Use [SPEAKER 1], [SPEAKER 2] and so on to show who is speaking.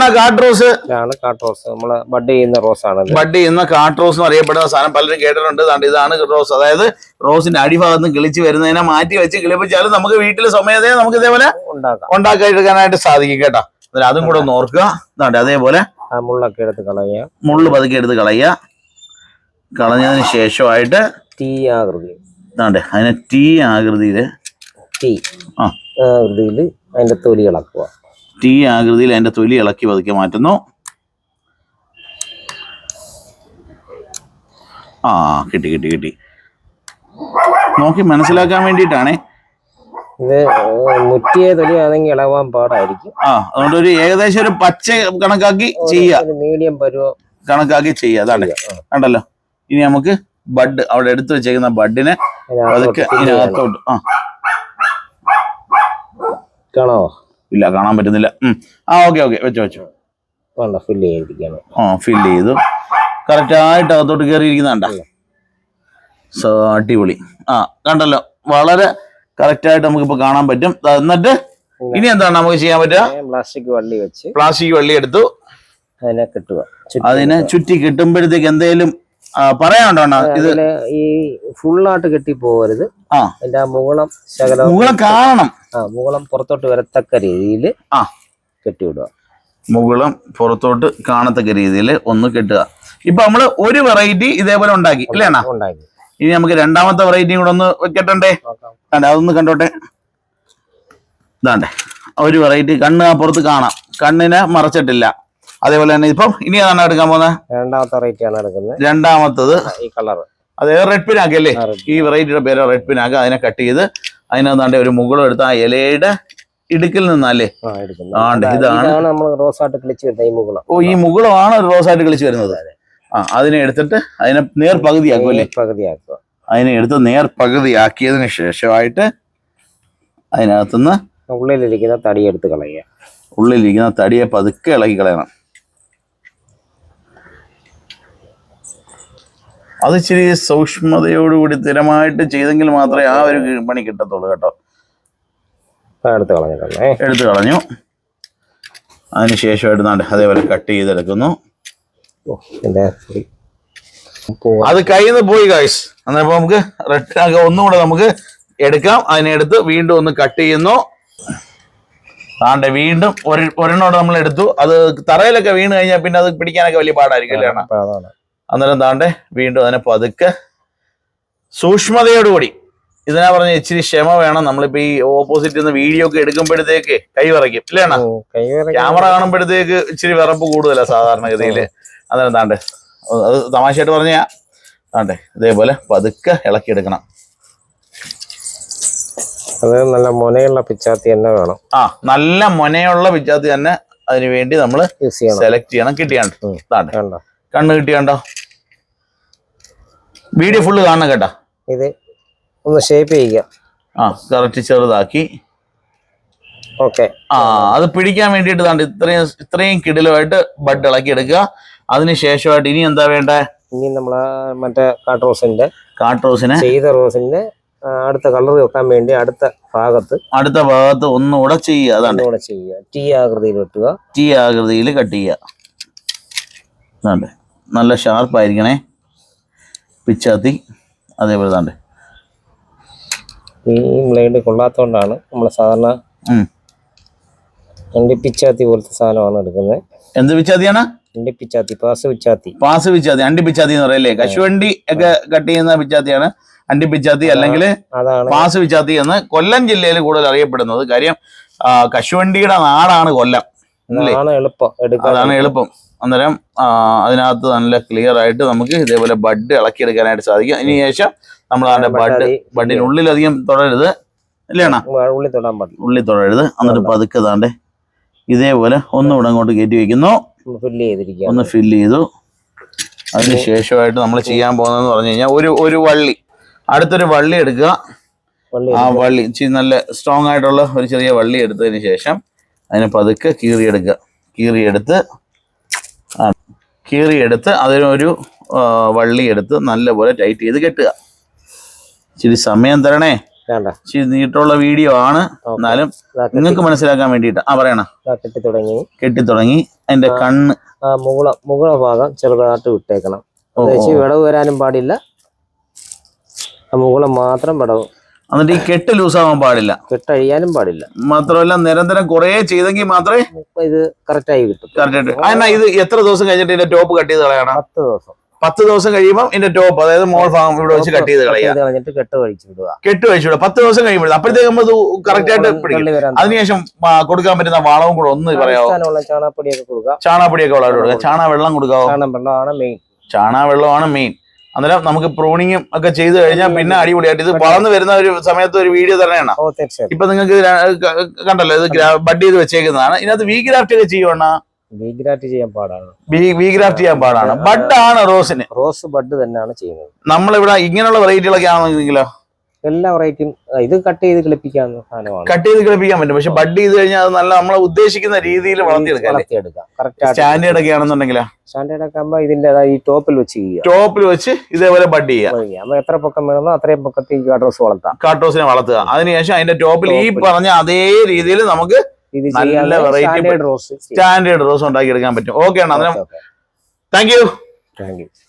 [SPEAKER 1] കാട്ട് rose?
[SPEAKER 2] കാട്ട് rose. നമ്മൾ bud ചെയ്യുന്ന ഇത്.
[SPEAKER 1] ബഡ് ചെയ്യുന്ന കാട്ട് റോസ് എന്ന് അറിയപ്പെടുന്ന സാധനം പലരും കേട്ടിട്ടുണ്ട്. ഇതാണ് റോസ്. അതായത് റോസിന്റെ അടിഭാഗത്ത് നിന്ന് കിളിച്ച് വരുന്നതിനെ മാറ്റി വെച്ച് കിളിപ്പിച്ചാലും നമുക്ക് വീട്ടിൽ സ്വമേധയെ നമുക്ക് ഇതേപോലെ
[SPEAKER 2] ഉണ്ടാക്കാം.
[SPEAKER 1] ഉണ്ടാക്കിയെടുക്കാനായിട്ട് സാധിക്കും കേട്ടോ. അന്നേരം അതും കൂടെ ഒന്ന് ഓർക്കുക. ദാണ്ട് അതേപോലെ
[SPEAKER 2] മുള്ളൊക്കെ എടുത്ത് കളയുക.
[SPEAKER 1] മുള്ളു പതുക്കെ എടുത്ത് കളയുക. കളഞ്ഞതിന് ശേഷമായിട്ട്
[SPEAKER 2] ടീ ആകൃതി.
[SPEAKER 1] അതിന് അതിനെ ടീ ആകൃതിയിൽ
[SPEAKER 2] ടീ ആകൃതിയിൽ അതിന്റെ തൊലി ഇളക്കുക.
[SPEAKER 1] ടീ ആകൃതിയിൽ അതിന്റെ തൊലി ഇളക്കി പതുക്കി മാറ്റുന്നു. ആ കിട്ടി കിട്ടി കിട്ടി. നോക്കി മനസ്സിലാക്കാൻ വേണ്ടിയിട്ടാണേ.
[SPEAKER 2] ഇത് മുറ്റിയ തൊലി ആണെങ്കിൽ ഇളവാൻ പാടായിരിക്കും.
[SPEAKER 1] ആ അതുകൊണ്ട് ഒരു ഏകദേശം ഒരു പച്ച കണക്കാക്കി ചെയ്യുക
[SPEAKER 2] ഒരു മീഡിയം പരുവം
[SPEAKER 1] കണക്കാക്കി ചെയ്യുക അതാണ്. കണ്ടല്ലോ? ഇനി നമുക്ക് ബഡ് അവിടെ എടുത്തു വെച്ചേക്കുന്ന ബഡിനെ അതൊക്കെ ഇതിനകത്തോട്ട് ആ.
[SPEAKER 2] കാണാവോ?
[SPEAKER 1] ഇല്ല കാണാൻ പറ്റുന്നില്ല. ആ ഓക്കെ ഓക്കെ വെച്ചോ വെച്ചോ.
[SPEAKER 2] വേണ്ട ഫില്ല് ചെയ്തിരിക്കുകയാണ്.
[SPEAKER 1] ആ ഫില്ല് ചെയ്തു. കറക്റ്റ് ആയിട്ട് അകത്തോട്ട് കയറിയിരിക്കുന്നുണ്ട സോ അടിപൊളി. ആ കണ്ടല്ലോ. വളരെ കറക്റ്റ് ആയിട്ട് ഇപ്പൊ കാണാൻ പറ്റും. എന്നിട്ട് ഇനി എന്താണ് നമുക്ക് ചെയ്യാൻ പറ്റുക?
[SPEAKER 2] പ്ലാസ്റ്റിക് വള്ളി വെച്ച്
[SPEAKER 1] പ്ലാസ്റ്റിക് വള്ളി എടുത്തു.
[SPEAKER 2] അതിനെ കിട്ടുക.
[SPEAKER 1] അതിനെ ചുറ്റി കിട്ടുമ്പോഴത്തേക്ക് എന്തേലും ആ, പറയാനുണ്ടോ? ഇത്
[SPEAKER 2] ഈ ഫുള്ളായിട്ട് കെട്ടി പോകരുത് അതിന്റെ ആ മുകളം ശകലം
[SPEAKER 1] മുകളം കാണണം.
[SPEAKER 2] ആ മുകളം പുറത്തോട്ട് വരത്തക്ക രീതിയിൽ
[SPEAKER 1] ആ.
[SPEAKER 2] കെട്ടിവിടുക.
[SPEAKER 1] മുകളം പുറത്തോട്ട് കാണത്തക്ക രീതിയിൽ ഒന്ന് കെട്ടുക. ഇപ്പൊ നമ്മൾ ഒരു വെറൈറ്റി ഇതേപോലെ ഉണ്ടാക്കി അല്ലേ അണ്ണാ?
[SPEAKER 2] ഉണ്ടാക്കി
[SPEAKER 1] ഇനി നമുക്ക് രണ്ടാമത്തെ വെറൈറ്റിയും കൂടെ ഒന്ന് വെക്കട്ടണ്ടേ
[SPEAKER 2] നോക്കാം.
[SPEAKER 1] കണ്ടേ അതൊന്ന് കണ്ടോട്ടെ. ഇതാണ്ടേ. ഒരു വെറൈറ്റി കണ്ണ് ആ പുറത്ത് കാണാം. കണ്ണിനെ മറച്ചിട്ടില്ല. അതേപോലെ തന്നെ ഇപ്പം ഇനി ഏതാണ് എടുക്കാൻ പോകുന്നത്
[SPEAKER 2] രണ്ടാമത്തെ റേറ്റ് ആണ് എടുക്കുന്നത്.
[SPEAKER 1] രണ്ടാമത്തത്
[SPEAKER 2] ഈ കളർ
[SPEAKER 1] അത് റെഡ് പിനാക്ക് അല്ലേ? ഈ വെറൈറ്റിയുടെ പേര് റെഡ് പിനാക്ക് അതിനെ കട്ട് ചെയ്ത് അതിനകത്താണ്ട് ഒരു മുകളും എടുത്ത് ആ ഇലയുടെ ഇടുക്കിൽ നിന്നല്ലേ? ആണ്ട് ഇതാണ്.
[SPEAKER 2] നമ്മൾ റോസായിട്ട് കിളിച്ച് വരുന്ന ഈ മുകുളം.
[SPEAKER 1] ഓ ഈ മുകളാണ് ഒരു റോസായിട്ട് കളിച്ച് വരുന്നത്. ആ അതിനെ എടുത്തിട്ട് അതിനെ നേർ പകുതിയാക്കും അല്ലേ?
[SPEAKER 2] പകുതിയാക്കുക
[SPEAKER 1] അതിനെ എടുത്ത് നേർ പകുതിയാക്കിയതിന് ശേഷമായിട്ട് അതിനകത്തുനിന്ന്
[SPEAKER 2] ഉള്ളിലിരിക്കുന്ന തടി എടുത്ത് കളയുക.
[SPEAKER 1] ഉള്ളിലിരിക്കുന്ന തടിയെ പതുക്കെ ഇളക്കി കളയണം. അത് ഇച്ചിരി സൂക്ഷ്മതയോടുകൂടി സ്ഥിരമായിട്ട് ചെയ്തെങ്കിൽ മാത്രമേ ആ ഒരു പണി കിട്ടത്തുള്ളൂ കേട്ടോ.
[SPEAKER 2] എടുത്തു കളഞ്ഞിട്ടുണ്ടേ
[SPEAKER 1] എടുത്തു കളഞ്ഞു. അതിന് ശേഷമായിട്ട് നാണ്ട് അതേപോലെ കട്ട് ചെയ്തെടുക്കുന്നു. അത് കയ്യിൽ നിന്ന് പോയി ഗൈസ് അന്നേരം നമുക്ക് റെഡ് ആകെ ഒന്നുകൂടെ നമുക്ക് എടുക്കാം. അതിനെടുത്ത് വീണ്ടും ഒന്ന് കട്ട് ചെയ്യുന്നു. താണ്ടെ വീണ്ടും ഒരു ഒരെണ്ണോടെ നമ്മൾ എടുത്തു. അത് തറയിലൊക്കെ വീണ് കഴിഞ്ഞാൽ പിന്നെ അത് പിടിക്കാനൊക്കെ വലിയ പാടായിരിക്കും അല്ലേ അന്നേരം താണ്ടെ വീണ്ടും അതിനെ പതുക്കെ സൂക്ഷ്മതയോടുകൂടി. ഇതിനാ പറഞ്ഞ ഇച്ചിരി ക്ഷമ വേണം. നമ്മളിപ്പോ ഈ ഓപ്പോസിറ്റ് നിന്ന് വീഡിയോ ഒക്കെ എടുക്കുമ്പോഴത്തേക്ക് കൈ വിറയ്ക്കും. ഇല്ലേ അണ്ണാ?
[SPEAKER 2] ഓ, കൈ വിറയ്ക്കാൻ
[SPEAKER 1] ക്യാമറ കാണുമ്പോഴത്തേക്ക് ഇച്ചിരി വിറപ്പ് കൂടുതലാ സാധാരണഗതിയിൽ അന്നേരം താണ്ടെ അത് തമാശയായിട്ട് പറഞ്ഞാ താണ്ടെ ഇതേപോലെ പതുക്കെ ഇളക്കിയെടുക്കണം.
[SPEAKER 2] അത് നല്ല മൊനയുള്ള പിച്ചാത്തി തന്നെ വേണം.
[SPEAKER 1] ആ നല്ല മൊനയുള്ള പിച്ചാത്തി തന്നെ അതിനു വേണ്ടി നമ്മൾ സെലക്ട് ചെയ്യണം. താണ്ടെ
[SPEAKER 2] കണ്ടോ
[SPEAKER 1] കണ്ണ് കിട്ടിയാണ്ടോ വീഡിയോ ഫുള്ള് കാണണം കേട്ടാ.
[SPEAKER 2] ഇത് ഒന്ന് ഷേപ്പ് ചെയ്യുക.
[SPEAKER 1] ആ കറക്റ്റ് ചെറുതാക്കി.
[SPEAKER 2] ഓക്കെ
[SPEAKER 1] ആ അത് പിടിക്കാൻ വേണ്ടിയിട്ട് താണ്ട് ഇത്രയും ഇത്രയും കിടിലുമായിട്ട് ബഡ് ഇളക്കി എടുക്കുക. അതിന് ശേഷമായിട്ട് ഇനി എന്താ വേണ്ടേ?
[SPEAKER 2] ഇനി നമ്മളെ മറ്റേ കാട്ട് റോസിന്റെ
[SPEAKER 1] കാട്ട് റോസിനെ
[SPEAKER 2] ചെയ്ത റോസിന്റെ അടുത്ത കളർ വെക്കാൻ വേണ്ടി അടുത്ത ഭാഗത്ത്
[SPEAKER 1] അടുത്ത ഭാഗത്ത് ഒന്നുകൂടെ ചെയ്യുക അതാണ്.
[SPEAKER 2] ചെയ്യുക. ടീ ആകൃതിയിൽ വെട്ടുക.
[SPEAKER 1] ടീ ആകൃതിയിൽ കട്ട് ചെയ്യുക. അതാണ്ട് നല്ല ഷാർപ്പായിരിക്കണേ. പിച്ചാത്തി. അതേപോലെ തന്നെ
[SPEAKER 2] ഈ ബ്ലേഡ് കൊള്ളാത്തതുകൊണ്ടാണ് നമ്മൾ സാധാരണ
[SPEAKER 1] എന്റെ
[SPEAKER 2] അണ്ടിപ്പിച്ചാത്തി പോലത്തെ സാധനമാണ് എടുക്കുന്നത്.
[SPEAKER 1] എന്ത് പിച്ചാത്തിയാണ്?
[SPEAKER 2] അണ്ടിപ്പിച്ചാത്തി പാസ് പിച്ചാത്തി.
[SPEAKER 1] പാസ് പിച്ചാത്തി. അണ്ടി പിച്ചാത്തി എന്ന് പറയല്ലേ? കശുവണ്ടി ഒക്കെ കട്ട് ചെയ്യുന്ന പിച്ചാത്തിയാണ് അണ്ടി പിച്ചാത്തി അല്ലെങ്കിൽ പാസ് പിച്ചാത്തി എന്ന് കൊല്ലം ജില്ലയിൽ കൂടുതൽ അറിയപ്പെടുന്നത്. കാര്യം കശുവണ്ടിയുടെ നാടാണ് കൊല്ലം.
[SPEAKER 2] അതാണ് എളുപ്പം
[SPEAKER 1] അതാണ് എളുപ്പം. അന്നേരം അതിനകത്ത് നല്ല ക്ലിയർ ആയിട്ട് നമുക്ക് ഇതേപോലെ ബഡ് ഇളക്കിയെടുക്കാനായിട്ട് സാധിക്കും. അതിന് ശേഷം നമ്മൾ അതിന്റെ ബഡ്
[SPEAKER 2] ബഡിന്
[SPEAKER 1] ബഡിനുള്ളിൽ അധികം തുടരുത്. ഇല്ലേണ
[SPEAKER 2] ഉള്ളി തൊടാൻ പാടില്ല.
[SPEAKER 1] ഉള്ളി തുടരുത്. എന്നിട്ട് പതുക്കെ താണ്ടെ ഇതേപോലെ ഒന്നുകൂടെ അങ്ങോട്ട് കയറ്റി വെക്കുന്നു.
[SPEAKER 2] ഫില്ല് ചെയ്തിരിക്കുക
[SPEAKER 1] ഒന്ന് ഫില്ല് ചെയ്തു. അതിന് ശേഷമായിട്ട് നമ്മൾ ചെയ്യാൻ പോകുന്നതെന്ന് പറഞ്ഞു കഴിഞ്ഞാൽ ഒരു ഒരു വള്ളി. അടുത്തൊരു വള്ളി എടുക്കുക. ആ വള്ളി നല്ല സ്ട്രോങ് ആയിട്ടുള്ള ഒരു ചെറിയ വള്ളി എടുത്തതിന് ശേഷം അതിനെ പതുക്കെ കീറിയെടുക്കുക. കീറിയെടുത്ത് കീറിയെടുത്ത് അതിനൊരു വള്ളി എടുത്ത് നല്ലപോലെ ടൈറ്റ് ചെയ്ത് കെട്ടുക. ഇച്ചിരി സമയം തരണേ. ഇച്ചിരി നീട്ടുള്ള വീഡിയോ ആണ്. എന്നാലും നിങ്ങൾക്ക് മനസ്സിലാക്കാൻ വേണ്ടിട്ട് ആ പറയണ.
[SPEAKER 2] കെട്ടിത്തുടങ്ങി കെട്ടിത്തുടങ്ങി
[SPEAKER 1] കെട്ടി തുടങ്ങി. അതിന്റെ കണ്ണ്.
[SPEAKER 2] മുകള മുകള ഭാഗം ചെറുതായിട്ട് വിട്ടേക്കണം. വിടവ് വരാനും പാടില്ല. മുകുളം മാത്രം വിടവ്.
[SPEAKER 1] എന്നിട്ട് ഈ കെട്ട് ആവാൻ പാടില്ല.
[SPEAKER 2] കെട്ടഴിയാനും പാടില്ല.
[SPEAKER 1] മാത്രമല്ല നിരന്തരം കുറേ ചെയ്തെങ്കിൽ മാത്രമേ
[SPEAKER 2] ഇത് കറക്റ്റ് ആയി കിട്ടും.
[SPEAKER 1] കറക്റ്റ് ആയിട്ട് ഇത് എത്ര ദിവസം കഴിഞ്ഞിട്ട് ഇതിന്റെ ടോപ്പ് കട്ട് ചെയ്ത് കളയണം
[SPEAKER 2] പത്ത് ദിവസം.
[SPEAKER 1] പത്ത് ദിവസം കഴിയുമ്പോൾ ഇതിന്റെ ടോപ്പ് അതായത് മോൾ ഭാഗം ഇവിടെ വെച്ച് കട്ട് ചെയ്ത് കളയുക.
[SPEAKER 2] കെട്ട് കഴിച്ചു വിടുക
[SPEAKER 1] കെട്ട് കഴിച്ചു വിടുക പത്ത് ദിവസം കഴിയുമ്പോൾ അപ്പോഴത്തേക്ക് നമ്മൾ കറക്റ്റ് ആയിട്ട് പിടിക്കും. അതിനുശേഷം കൊടുക്കാൻ പറ്റുന്ന വളവും കൂടെ ഒന്ന് പറയാവോ?
[SPEAKER 2] ചാണാപ്പൊടിയൊക്കെ കൊടുക്കാം. കൊടുക്കുക
[SPEAKER 1] ചാണാപ്പൊടിയൊക്കെ വളരെ കൊടുക്കുക ചാണാ വെള്ളം കൊടുക്കാവോ?
[SPEAKER 2] ചാണ വെള്ളമാണ് മെയിൻ
[SPEAKER 1] ചാണാ വെള്ളമാണ് മെയിൻ അന്നേരം നമുക്ക് പ്രോണിങ്ങും ഒക്കെ ചെയ്ത് കഴിഞ്ഞാൽ പിന്നെ അടിപൊളിയായിട്ട് ഇത് വളർന്നു വരുന്ന ഒരു സമയത്ത് ഒരു വീഡിയോ തന്നെയാണ് ഇപ്പൊ നിങ്ങൾക്ക് കണ്ടല്ലോ ഇത് ബഡ് ചെയ്ത് വെച്ചേക്കുന്നതാണ്. ഇതിനകത്ത് വി ഗ്രാഫ്റ്റ് ഒക്കെ ചെയ്യുവാണ്
[SPEAKER 2] വീഗ്രാറ്റ് ചെയ്യാൻ പാടാണ്.
[SPEAKER 1] ചെയ്യാൻ പാടാണ്. ബഡ് ആണ് റോസിന്.
[SPEAKER 2] റോസ് ബഡ് തന്നെയാണ് ചെയ്യുന്നത്.
[SPEAKER 1] നമ്മളിവിടെ ഇങ്ങനെയുള്ള വെറൈറ്റികളൊക്കെ ആണെന്നെങ്കിലോ
[SPEAKER 2] എല്ലാ വെറൈറ്റിയും ഇത് കട്ട് ചെയ്ത് കിളിപ്പിക്കാവുന്ന സാധനമാണ്.
[SPEAKER 1] കട്ട് ചെയ്ത് കളിപ്പിക്കാൻ പറ്റും. പക്ഷെ ബഡ് ചെയ്ത് കഴിഞ്ഞാൽ അത് നല്ല നമ്മൾ ഉദ്ദേശിക്കുന്ന രീതിയിൽ വളർത്തിയെടുക്കാം സ്റ്റാൻഡേർഡ് ഒക്കെ ആണെന്നുണ്ടെങ്കിൽ
[SPEAKER 2] സ്റ്റാൻഡേർഡ് ഒക്കെ ആകുമ്പോൾ ഇതിന്റെ ഈ ടോപ്പിൽ വെച്ച് ചെയ്യുക.
[SPEAKER 1] ടോപ്പിൽ വെച്ച് ഇതേപോലെ ബഡ് ചെയ്യുക.
[SPEAKER 2] അപ്പൊ എത്ര പൊക്കം വേണമെന്നോ അത്രയും പൊക്കത്തിൽ കാട്ടോസ് വളർത്താം.
[SPEAKER 1] കാട്ടോസിനെ വളർത്തുക. അതിനുശേഷം അതിന്റെ ടോപ്പിൽ ഈ പറഞ്ഞ അതേ രീതിയിൽ നമുക്ക് നല്ല വെറൈറ്റി
[SPEAKER 2] സ്റ്റാൻഡേർഡ് റോസ്
[SPEAKER 1] ഉണ്ടാക്കി എടുക്കാൻ പറ്റും. ഓക്കെ ആണ് അന്നേരം താങ്ക് യു
[SPEAKER 2] താങ്ക് യു